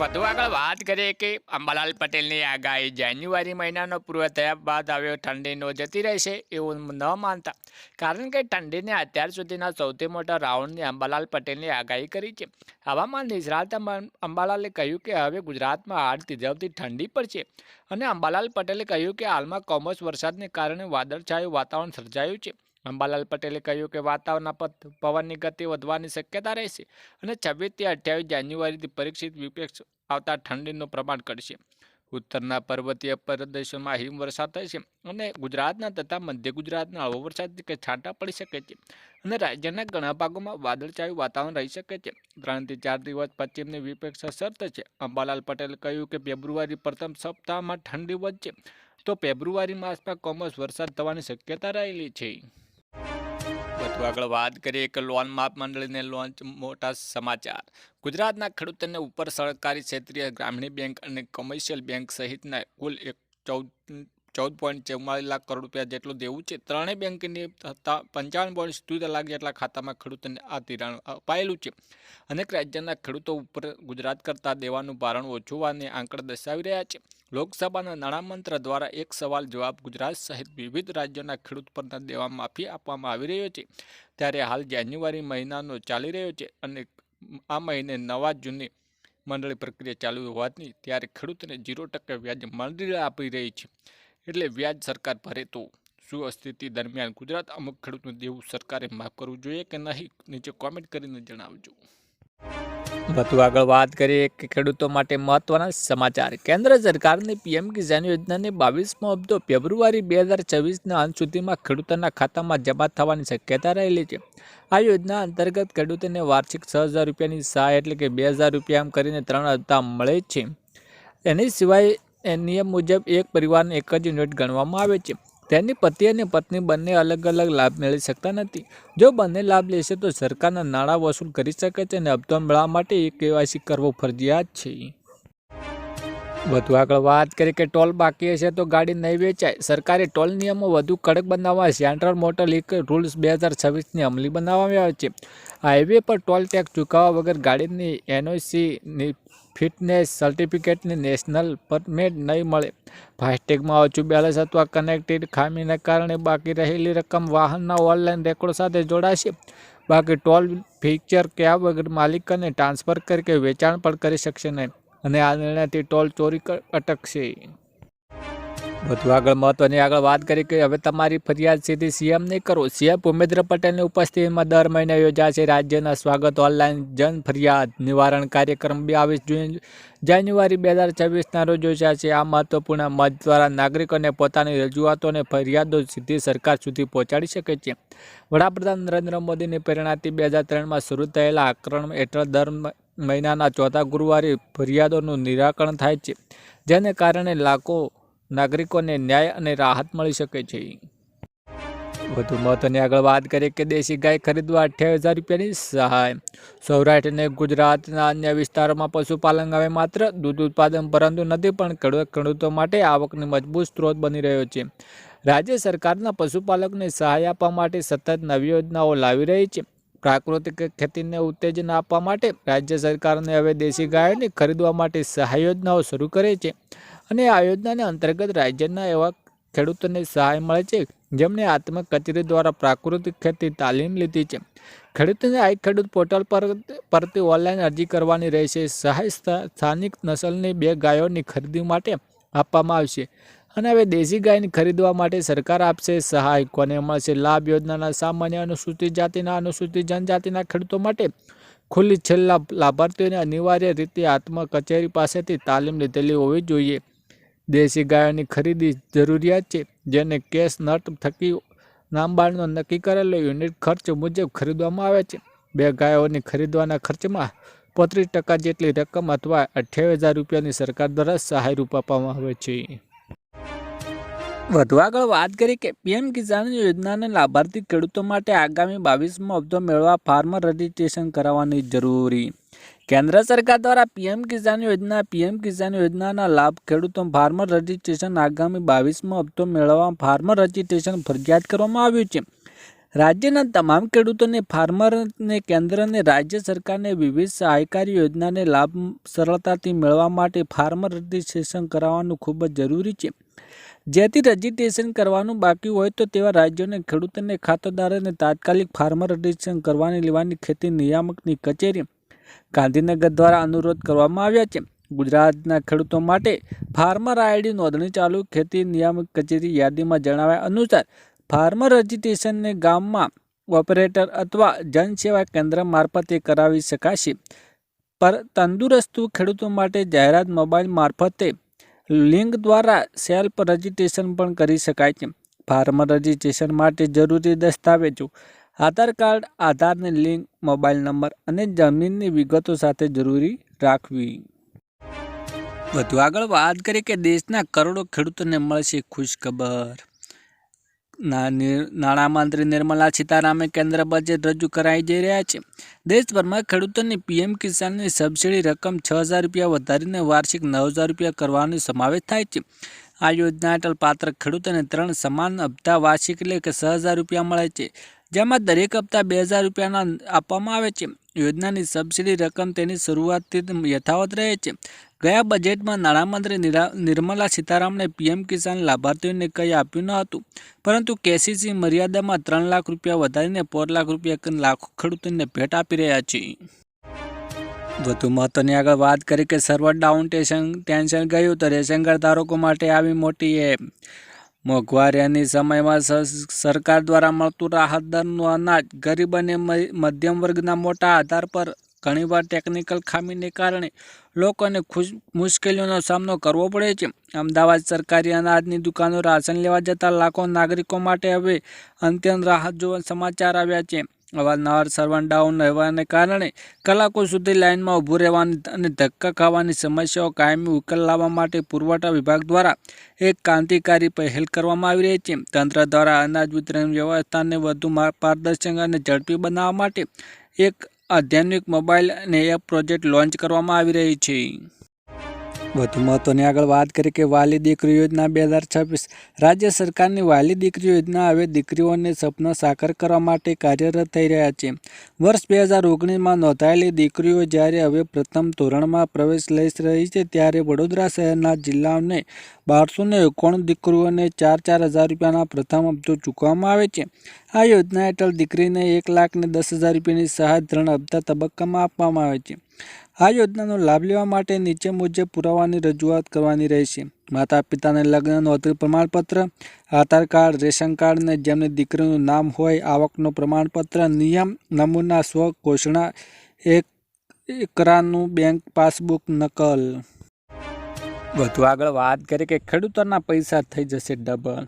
વધુ આગળ વાત કરીએ કે અંબાલાલ પટેલની આગાહી જાન્યુઆરી મહિનાનો પૂર્વ થયા બાદ આવ્યો, ઠંડીનો જતી રહેશે એવું ન માનતા. કારણ કે ઠંડીને અત્યાર સુધીના સૌથી મોટા રાઉન્ડની અંબાલાલ પટેલની આગાહી કરી છે. હવામાન નિષ્ણાત અંબાલાલે કહ્યું કે હવે ગુજરાતમાં હાડ તીજવતી ઠંડી પડશે અને અંબાલાલ પટેલે કહ્યું કે હાલમાં કમોસ વરસાદને કારણે વાદળછાયું વાતાવરણ સર્જાયું છે. અંબાલાલ પટેલે કહ્યું કે વાતાવરણના પવનની ગતિ વધવાની શક્યતા રહેશે અને છવ્વીસથી અઠ્યાવીસ જાન્યુઆરીથી પરીક્ષિત વિપેક્ષ આવતા ઠંડીનું પ્રમાણ ઘટશે. ઉત્તરના પર્વતીય પ્રદેશોમાં હિમવર્ષા થશે અને ગુજરાતના તથા મધ્ય ગુજરાતના હળવો વરસાદ કે છાંટા પડી શકે છે અને રાજ્યના ઘણા ભાગોમાં વાદળછાયું વાતાવરણ રહી શકે છે. ત્રણથી ચાર દિવસ પશ્ચિમની વિપેક્ષ અસર થશે. અંબાલાલ પટેલે કહ્યું કે ફેબ્રુઆરી પ્રથમ સપ્તાહમાં ઠંડી વધશે. તો ફેબ્રુઆરી માસમાં કમોસ વરસાદ થવાની શક્યતા રહેલી છે. આગળ વાત કરીએ કે લોન માપ મંડળીને લોન્ચ મોટા સમાચાર. ગુજરાતના ખેડૂતોને ઉપર સરકારી ક્ષેત્રીય ગ્રામીણ બેંક અને કોમર્શિયલ બેંક સહિતના કુલ એક ચૌદ ચૌદ પોઈન્ટ ચૌવાલીસ લાખ કરોડ રૂપિયા જેટલું દેવું છે. ત્રણેય બેંકની પંચાવન પોઈન્ટ સિત્તોતેર લાખ જેટલા ખાતામાં ખેડૂતોને આ ધિરાણ અપાયેલું છે. અનેક રાજ્યના ખેડૂતો ઉપર ગુજરાત કરતાં દેવાનું ભારણ ઓછું હોવાને આંકડા દર્શાવી રહ્યા છે. લોકસભાના નાણામંત્ર દ્વારા એક સવાલ જવાબ ગુજરાત સહિત વિવિધ રાજ્યોના ખેડૂત પરના દેવા માફી આપવામાં આવી રહ્યો છે. ત્યારે હાલ જાન્યુઆરી મહિનાનો ચાલી રહ્યો છે અને આ મહિને નવા જૂની મંડળી પ્રક્રિયા ચાલુ હોવાથી ત્યારે ખેડૂતોને ઝીરો ટકા વ્યાજ મંડળી આપી રહી છે. એટલે વ્યાજ સરકાર ભરે તો શું સ્થિતિ દરમિયાન ગુજરાત અમુક ખેડૂતનું દેવું સરકારે માફ કરવું જોઈએ કે નહીં? નીચે કોમેન્ટ કરીને જણાવજો. વધુ આગળ વાત કરીએ કે ખેડૂતો માટે મહત્વના સમાચાર. કેન્દ્ર સરકારની પીએમ કિસાન યોજનાની બાવીસમો હપ્તો ફેબ્રુઆરી બે હજાર ચોવીસના અંત સુધીમાં ખેડૂતોના ખાતામાં જમા થવાની શક્યતા રહેલી છે. આ યોજના અંતર્ગત ખેડૂતોને વાર્ષિક છ હજાર રૂપિયાની સહાય એટલે કે બે હજાર રૂપિયા એમ કરીને ત્રણ હપ્તા મળે છે. એની સિવાય એ નિયમ મુજબ એક પરિવારને એક જ યુનિટ ગણવામાં આવે છે. તેની પતિ અને પત્ની બંને અલગ અલગ લાભ મેળવી શકતા નથી. જો બંને લાભ લેશે તો સરકારના નાણાં વસૂલ કરી શકે છે અને હપ્તો મેળવવા માટે એ કેવાયસી કરવો ફરજિયાત છે. વધુ આગળ વાત કરીએ કે ટોલ બાકી હશે તો ગાડી નહીં વેચાય. સરકારે ટોલ નિયમો વધુ કડક બનાવવા સેન્ટ્રલ મોટર લીક રૂલ્સ બે હજાર છવ્વીસની અમલી બનાવવામાં આવે છે. હાઈવે પર ટોલ ટેક્સ ચૂકવવા વગર ગાડીની એનઓસીની ફિટનેસ સર્ટિફિકેટની નેશનલ પરમિટ નહીં મળે. ફાસ્ટેગમાં ઓછું બેલેન્સ અથવા કનેક્ટેડ ખામીને કારણે બાકી રહેલી રકમ વાહનના ઓનલાઈન રેકોર્ડ સાથે જોડાશે. બાકી ટોલ ફીચર ક્યાં વગર માલિકને ટ્રાન્સફર કરી કે વેચાણ પણ કરી શકશે નહીં. અને આ નિર્ણયથી ટોલ ચોરી અટકશે. વધુ આગળ મહત્વની આગળ વાત કરી કે હવે તમારી ફરિયાદ સીધી સીએમ નહીં કરો. સીએમ ભૂપેન્દ્ર પટેલની ઉપસ્થિતિમાં દર મહિને યોજાશે રાજ્યના સ્વાગત ઓનલાઈન જન ફરિયાદ. નિવારણ કાર્યક્રમ બાવીસ જૂન, જાન્યુઆરી બે હજાર છવ્વીસના રોજ યોજાશે આ મહત્વપૂર્ણ મત દ્વારા નાગરિકોને પોતાની રજૂઆતો અને ફરિયાદો સીધી સરકાર સુધી પહોંચાડી શકે છે. વડાપ્રધાન નરેન્દ્ર મોદીની પ્રેરણાથી બે હજાર ત્રણમાં શરૂ થયેલા આક્રમણ હેઠળ દર મહિનાના ચોથા ગુરુવારે ફરિયાદોનું નિરાકરણ થાય છે, જેને કારણે લાખો નાગરિકોને ન્યાય અને રાહત મળી શકે છે. વધુ મહત્વની આગળ વાત કરીએ કે દેશી ગાય ખરીદવા અઠ્યાવીસ હજાર રૂપિયાની સહાય. સૌરાષ્ટ્ર અને ગુજરાતના અન્ય વિસ્તારોમાં પશુપાલન હવે માત્ર દૂધ ઉત્પાદન પરંતુ નથી, પણ ખેડૂત માટે આવકની મજબૂત સ્ત્રોત બની રહ્યો છે. રાજ્ય સરકારના પશુપાલકને સહાય આપવા માટે સતત નવી યોજનાઓ લાવી રહી છે. પ્રાકૃતિક ખેતીને ઉત્તેજન આપવા માટે રાજ્ય સરકારને હવે દેશી ગાયોને ખરીદવા માટે સહાય યોજનાઓ શરૂ કરે છે. અને આ યોજનાને અંતર્ગત રાજ્યના એવા ખેડૂતોને સહાય મળે છે, જેમણે આત્મ કચેરી દ્વારા પ્રાકૃતિક ખેતી તાલીમ લીધી છે. ખેડૂતોને આ ખેડૂત પોર્ટલ પર પરથી ઓનલાઈન અરજી કરવાની રહેશે. સહાય સ્થા- સ્થાનિક નસલની બે ગાયોની ખરીદી માટે આપવામાં આવશે. અને હવે દેશી ગાયની ખરીદવા માટે સરકાર આપશે સહાય. કોને મળશે લાભ? યોજનાના સામાન્ય અનુસૂચિત જાતિના અનુસૂચિત જનજાતિના ખેડૂતો માટે ખુલ્લી છેલ્લા લાભાર્થીઓને અનિવાર્ય રીતે આત્મ કચેરી પાસેથી તાલીમ લીધેલી હોવી જોઈએ. દેશી ગાયોની ખરીદી જરૂરિયાત છે, જેને કેશ નટ થકી નામબાળનો નક્કી કરેલો યુનિટ ખર્ચ મુજબ ખરીદવામાં આવે છે. બે ગાયોની ખરીદવાના ખર્ચમાં પોત્રીસ ટકા જેટલી રકમ અથવા અઠ્યાવીસ હજાર રૂપિયાની સરકાર દ્વારા સહાય રૂપ આપવામાં આવે છે. વધુ આગળ વાત કરી કે પીએમ કિસાન યોજનાના લાભાર્થી ખેડૂતો માટે આગામી બાવીસમો હપ્તો મેળવવા ફાર્મર રજિસ્ટ્રેશન કરાવવાની જરૂરી. કેન્દ્ર સરકાર દ્વારા પીએમ કિસાન યોજના, પીએમ કિસાન યોજનાના લાભ ખેડૂતો ફાર્મર રજિસ્ટ્રેશન આગામી બાવીસમો હપ્તો મેળવવા ફાર્મર રજિસ્ટ્રેશન ફરજિયાત કરવામાં આવ્યું છે. રાજ્યના તમામ ખેડૂતોને ફાર્મરને કેન્દ્ર અને રાજ્ય સરકારને વિવિધ સહાયકારી યોજનાને લાભ સરળતાથી મેળવવા માટે ફાર્મર રજિસ્ટ્રેશન કરાવવાનું ખૂબ જ જરૂરી છે. જેથી રજીસ્ટ્રેશન કરવાનું બાકી હોય તો તેવા રાજ્યોને, ખેડૂતોને ખાતરદારોને તાત્કાલિક ફાર્મર રજીસ્ટ્રેશન કરવાની લેવાની ખેતી નિયામકની કચેરી ગાંધીનગર દ્વારા અનુરોધ કરવામાં આવ્યા છે. ગુજરાતના ખેડૂતો માટે ફાર્મર આઈડી નોંધણી ચાલુ ખેતી નિયામક કચેરી યાદીમાં જણાવ્યા અનુસાર, ફાર્મર રજિસ્ટ્રેશનને ગામમાં ઓપરેટર અથવા જનસેવા કેન્દ્ર મારફતે કરાવી શકાશે. પર તંદુરસ્ત ખેડૂતો માટે જાહેરાત મોબાઈલ મારફતે લિંક દ્વારા સેલ્ફ રજિસ્ટ્રેશન પણ કરી શકાય છે. ફાર્મર રજિસ્ટ્રેશન માટે જરૂરી દસ્તાવેજો, આધાર કાર્ડ, આધારની લિંક, મોબાઈલ નંબર અને જમીનની વિગતો સાથે જરૂરી રાખવી. વધુ આગળ વાત કરીએ કે દેશના કરોડો ખેડૂતોને મળશે ખુશખબર. નાણામંત્રી નિર્મલા સીતારામે કેન્દ્ર બજેટ રજૂ કરાઈ જઈ રહ્યા છે. દેશભરમાં ખેડૂતોની પીએમ કિસાનની સબસિડી રકમ છ હજાર રૂપિયા વધારીને વાર્ષિક નવ હજાર રૂપિયા કરવાનો સમાવેશ થાય છે. આ યોજના હેઠળ પાત્ર ખેડૂતોને ત્રણ સમાન હપ્તા વાર્ષિક એટલે કે છ હજાર રૂપિયા મળે છે, જેમાં દરેક હપ્તા બે હજાર રૂપિયાના આપવામાં આવે છે. યોજનાની સબસિડી રકમ તેની શરૂઆતથી યથાવત રહે છે. ગયા બજેટમાં નાણામંત્રી નિર્મલા સીતારામને પીએમ કિસાન લાભાર્થીઓને કંઈ આપ્યું ન હતું. પરંતુ કેસીસી મર્યાદામાં ત્રણ લાખ રૂપિયા વધારીને પોર લાખ રૂપિયા લાખો ખેડૂતોને ભેટ આપી રહ્યા છે. વધુ મહત્વની આગળ વાત કરી કે સર્વર ડાઉન ટેન્શન ટેન્શન ગયું તો રેશન કાર્ડ ધારકો માટે આવી મોટી એપ. મોંઘવારીની સમયમાં સરકાર દ્વારા મળતું રાહત દરનું અનાજ ગરીબ અને મધ્યમ વર્ગના મોટા આધાર પર ઘણીવાર ટેકનિકલ ખામીને કારણે લોકોને ખુશ, મુશ્કેલીઓનો સામનો કરવો પડે છે. અમદાવાદ સરકારી અનાજની દુકાનો રાશન લેવા જતા લાખો નાગરિકો માટે હવે અત્યંત રાહત જોવા સમાચાર આવ્યા છે. અવારનવાર સર્વર ડાઉન રહેવાને કારણે કલાકો સુધી લાઇનમાં ઊભું રહેવાની અને ધક્કા ખાવાની સમસ્યાઓ કાયમી ઉકેલ લાવવા માટે પુરવઠા વિભાગ દ્વારા એક ક્રાંતિકારી પહેલ કરવામાં આવી રહી છે. તંત્ર દ્વારા અનાજ વિતરણ વ્યવસ્થાને વધુ પારદર્શક અને ઝડપી બનાવવા માટે એક આધ્યાત્મિક મોબાઈલ અને એપ પ્રોજેક્ટ લોન્ચ કરવામાં આવી રહી છે. વધુ મહત્વની આગળ વાત કરી કે વાલી દીકરી યોજના બે હજાર છવ્વીસ. રાજ્ય સરકારની વાલી દીકરી યોજના હવે દીકરીઓને સપના સાકાર કરવા માટે કાર્યરત થઈ રહ્યા છે. વર્ષ બે હજાર ઓગણીસમાં નોંધાયેલી દીકરીઓ જ્યારે હવે પ્રથમ ધોરણમાં પ્રવેશ લઈ રહી છે, ત્યારે વડોદરા શહેરના જિલ્લાઓને બારસો ને એકોણ દીકરીઓને ચાર ચાર હજાર રૂપિયાના પ્રથમ હપ્તો ચૂકવવામાં આવે છે. આ યોજના હેઠળ દીકરીને એક લાખ ને દસ હજાર રૂપિયાની સહાય ત્રણ હપ્તા તબક્કામાં આપવામાં આવે છે. આ યોજનાનો લાભ લેવા માટે નીચે મુજબ પુરાવાની રજૂઆત કરવાની રહેશે. માતા પિતાને લગ્ન નોંધણી પ્રમાણપત્ર, આધાર કાર્ડ, રેશન કાર્ડ ને જેમની દીકરીનું નામ હોય આવકનું પ્રમાણપત્ર, નિયમ, નમૂના સ્વ ઘોષણા એક એકરાનું બેંક પાસબુક, નકલ. વધુ આગળ વાત કરીએ કે ખેડૂતોના પૈસા થઈ જશે ડબલ.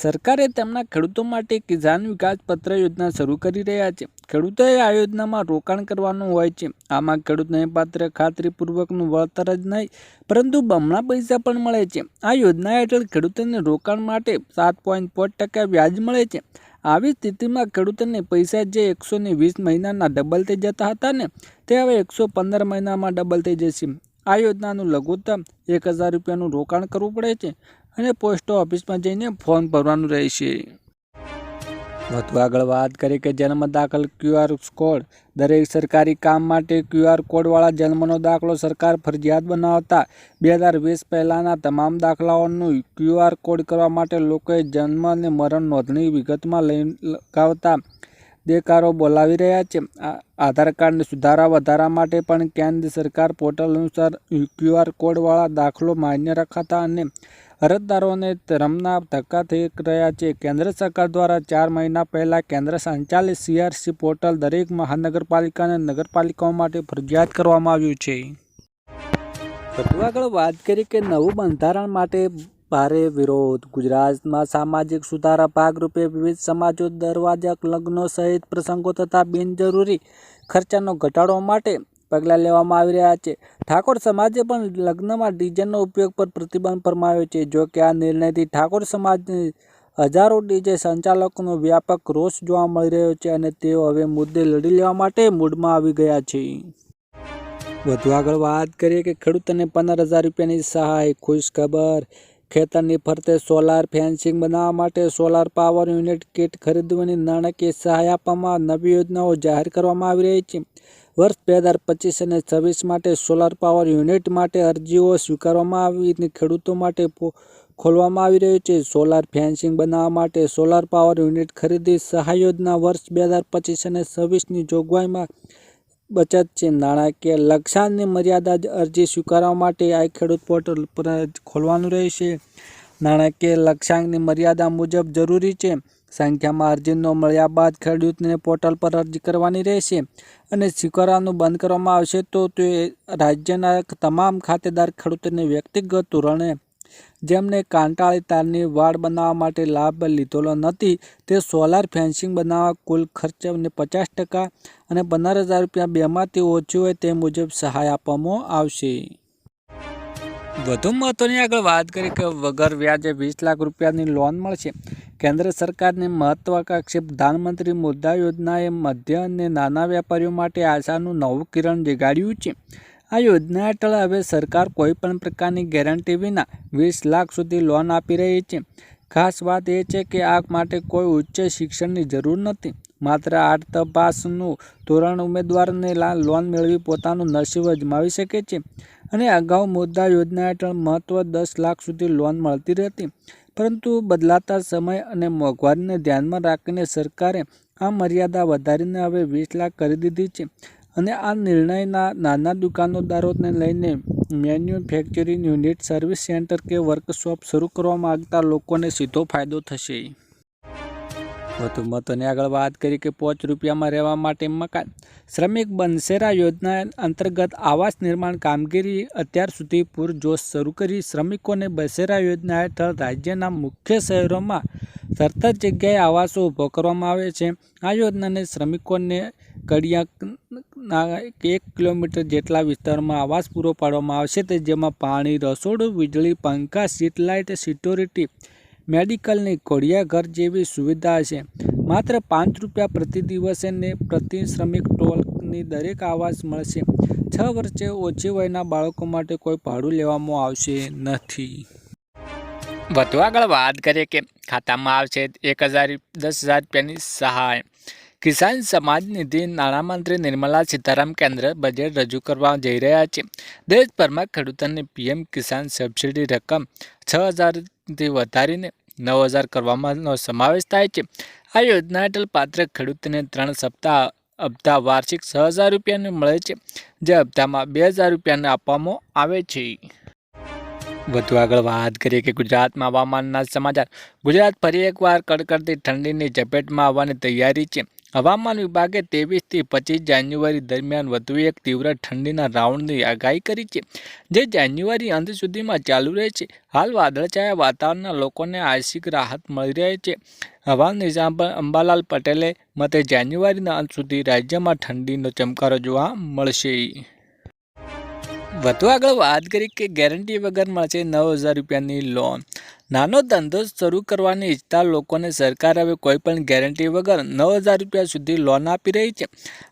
સરકારે તેમના ખેડૂતો માટે કિસાન વિકાસ પત્ર યોજના શરૂ કરી રહ્યા છે. ખેડૂતોએ આ યોજનામાં રોકાણ કરવાનું હોય છે. આમાં ખેડૂતને પાત્ર ખાતરીપૂર્વકનું વળતર જ નહીં, પરંતુ બમણા પૈસા પણ મળે છે. આ યોજના હેઠળ ખેડૂતોને રોકાણ માટે સાત પોઈન્ટ પાંચ ટકા વ્યાજ મળે છે. આવી સ્થિતિમાં ખેડૂતોને પૈસા જે એકસો વીસ મહિનાના ડબલ થઈ જતા હતા ને, તે હવે એકસો પંદર મહિનામાં ડબલ થઈ જશે. આ યોજનાનું લઘુત્તમ એક હજાર રૂપિયાનું રોકાણ કરવું પડે છે અને પોસ્ટ ઓફિસમાં જઈને ફોર્મ ભરવાનું રહેશે. વધુ આગળ વાત કરીએ કે જન્મ દાખલ ક્યુઆર કોડ. દરેક સરકારી કામ માટે ક્યુઆર કોડવાળા જન્મનો દાખલો સરકાર ફરજિયાત બનાવતા બે હજાર વીસ પહેલાંના તમામ દાખલાઓનું ક્યુઆર કોડ કરવા માટે લોકોએ જન્મ અને મરણ નોંધણી વિગતમાં લઈ લગાવતા દેકારો બોલાવી રહ્યા છે. આધાર કાર્ડને સુધારા વધારા માટે પણ કેન્દ્ર સરકાર પોર્ટલ અનુસાર ક્યુઆર કોડવાળા દાખલો માન્ય રખાતા અને અરજદારોને રમના ધક્કા થઈ રહ્યા છે. કેન્દ્ર સરકાર દ્વારા ચાર મહિના પહેલાં કેન્દ્ર સંચાલિત સીઆરસી પોર્ટલ દરેક મહાનગરપાલિકા અને નગરપાલિકાઓ માટે ફરજિયાત કરવામાં આવ્યું છે. વધુ આગળ વાત કરી કે નવું બંધારણ માટે ભારે વિરોધ. ગુજરાતમાં સામાજિક સુધારા ભાગરૂપે વિવિધ સમાજો, દરવાજા, લગ્નો સહિત પ્રસંગો તથા બિનજરૂરી ખર્ચાનો ઘટાડો માટે પગલાં લેવામાં આવી રહ્યા છે. ઠાકોર સમાજે પણ લગ્નમાં ડીજેનો ઉપયોગ પર પ્રતિબંધ ફરમાવ્યો છે. જો કે આ નિર્ણયથી ઠાકોર સમાજની હજારો ડીજે સંચાલકોનો વ્યાપક રોષ જોવા મળી રહ્યો છે અને તેઓ હવે મુદ્દે લડી લેવા માટે મૂડમાં આવી ગયા છે. વધુ આગળ વાત કરીએ કે ખેડૂતોને પંદર હજાર રૂપિયાની સહાય ખુશ ખબર ખેતરની ફરતે સોલાર ફેન્સિંગ બનાવવા માટે સોલાર પાવર યુનિટ કીટ ખરીદવાની નાણાકીય સહાય આપવામાં નવી યોજનાઓ જાહેર કરવામાં આવી રહી છે. વર્ષ બે હજાર પચીસ અને છવ્વીસ માટે સોલાર પાવર યુનિટ માટે અરજીઓ સ્વીકારવામાં આવી અને ખેડૂતો માટે ખોલવામાં આવી રહ્યું છે. સોલાર ફેન્સિંગ બનાવવા માટે સોલાર પાવર યુનિટ ખરીદી સહાય યોજના વર્ષ બે હજાર પચીસ અને છવ્વીસની જોગવાઈમાં બચત છે. નાણાકીય લક્ષ્યાંકની મર્યાદા અરજી સ્વીકારવા માટે આ ખેડૂત પોર્ટલ પર ખોલવાનું રહેશે. નાણાકીય લક્ષ્યાંકની મર્યાદા મુજબ જરૂરી છે. સંખ્યામાં અરજીનો મળ્યા બાદ ખેડૂતને પોર્ટલ પર અરજી કરવાની રહેશે અને સ્વીકારવાનું બંધ કરવામાં આવશે તો તે રાજ્યના તમામ ખાતેદાર ખેડૂતોને વ્યક્તિગત ધોરણે જેમને કાંટાળી તારની વાડ બનાવવા માટે લાભ લીધેલો નથી, તે સોલાર ફેન્સિંગ બનાવવા કુલ ખર્ચને પચાસ ટકા અને પંદર હજાર રૂપિયા બેમાંથી ઓછું હોય તે મુજબ સહાય આપવામાં આવશે. વધુ મહત્વની આગળ વાત કરી કે વગર વ્યાજે વીસ લાખ રૂપિયાની લોન મળશે. કેન્દ્ર સરકારની મહત્વાકાંક્ષી પ્રધાનમંત્રી મુદ્રા યોજનાએ મધ્ય અને નાના વેપારીઓ માટે આશાનું નવું કિરણ જગાડ્યું છે. આ યોજના હેઠળ હવે સરકાર કોઈપણ પ્રકારની ગેરંટી વિના વીસ લાખ સુધી લોન આપી રહી છે. ખાસ વાત એ છે કે આ માટે કોઈ ઉચ્ચ શિક્ષણની જરૂર નથી. માત્ર આઠ તપાસનું ધોરણ ઉમેદવારને લોન મેળવી પોતાનું નસીબ અજમાવી શકે છે. અને અગાઉ મુદ્રા યોજના હેઠળ મહત્ત્વ દસ લાખ સુધી લોન મળતી રહેતી. પરંતુ બદલાતા સમય અને મોંઘવારીને ધ્યાનમાં રાખીને સરકારે આ મર્યાદા વધારીને હવે વીસ લાખ કરી દીધી છે. અને આ નિર્ણયના નાના દુકાનદારોને લઈને મેન્યુફેક્ચરિંગ યુનિટ, સર્વિસ સેન્ટર કે વર્કશોપ શરૂ કરવા માગતા લોકોને સીધો ફાયદો થશે. વધુ મહત્વની આગળ વાત કરી કે પાંચ રૂપિયામાં રહેવા માટે મકાન. શ્રમિક બંસેરા યોજના અંતર્ગત આવાસ નિર્માણ કામગીરી અત્યાર સુધી પૂરજોશ શરૂ કરી શ્રમિકોને બસેરા યોજના હેઠળ રાજ્યના મુખ્ય શહેરોમાં તરત જ જગ્યાએ આવાસો ઊભો કરવામાં આવે છે. આ યોજનાને શ્રમિકોને કડિયાના એક કિલોમીટર જેટલા વિસ્તારમાં આવાસ પૂરો પાડવામાં આવશે, તે જેમાં પાણી, રસોડું, વીજળી, પંખા સીટ લાઇટ, સિક્યોરિટી મેડિકલની કોડિયાઘર જેવી સુવિધા છે. માત્ર પાંચ રૂપિયા પ્રતિ દિવસે ને પ્રતિ શ્રમિક ટોલની દરેક આવાસ મળશે. છ વર્ષે ઓછી વયના બાળકો માટે કોઈ ભાડું લેવામાં આવશે નથી. વધુ આગળ વાત કરીએ કે ખાતામાં આવશે એક હજાર, દસ હજાર રૂપિયાની સહાય. કિસાન સમાજ નિધિ નાણામંત્રી નિર્મલા સીતારામ કેન્દ્ર બજેટ રજૂ કરવા જઈ રહ્યા છે. દેશભરમાં ખેડૂતોને પીએમ કિસાન સબસિડી રકમ છ હજારથી વધારીને નવ હજાર કરવાનો સમાવેશ થાય છે. આ યોજના હેઠળ પાત્ર ખેડૂતને ત્રણ સપ્તાહ, હપ્તા વાર્ષિક છ હજાર રૂપિયાને મળે છે, જે હપ્તામાં બે હજાર રૂપિયાને આપવામાં આવે છે. વધુ આગળ વાત કરીએ કે ગુજરાતમાં હવામાનના સમાચાર. ગુજરાત ફરી એકવાર કડકડતી ઠંડીની ઝપેટમાં આવવાની તૈયારી છે. હવામાન વિભાગે ત્રેવીસથી પચીસ જાન્યુઆરી દરમિયાન વધુ એક તીવ્ર ઠંડીના રાઉન્ડની આગાહી કરી છે, જે જાન્યુઆરી અંત સુધીમાં ચાલુ રહે છે. હાલ વાદળછાયા વાતાવરણના લોકોને આંશિક રાહત મળી રહે છે. હવામાન નિઝામ અંબાલાલ પટેલે મતે, જાન્યુઆરીના અંત સુધી રાજ્યમાં ઠંડીનો ચમકારો જોવા મળશે. વધુ આગળ વાત કરી કે ગેરંટી વગર મળશે નવ હજાર રૂપિયાની લોન નાનો ધંધો શરૂ કરવાની ઈચ્છતા લોકોને સરકાર હવે કોઈ પણ ગેરંટી વગર નવ હજાર રૂપિયા સુધી લોન આપી રહી છે.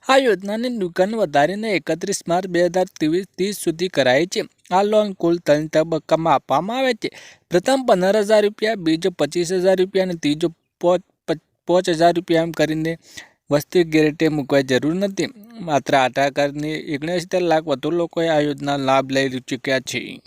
આ યોજનાની દુકાન વધારીને એકત્રીસ માર્ચ બે હજાર ત્રેવીસ ત્રીસ સુધી કરાઈ છે. આ લોન કુલ ત્રણ તબક્કામાં આપવામાં આવે છે. પ્રથમ પંદર હજાર રૂપિયા, બીજો પચીસ હજાર રૂપિયા અને ત્રીજો પાંચ હજાર રૂપિયા એમ કરીને વસ્તી ગેરેટે મૂકવા જરૂર નથી. માત્ર આઠ આકારની ઓગણસિત્તેર લાખ વધુ લોકોએ આ યોજના લાભ લઈ ચૂક્યા છે.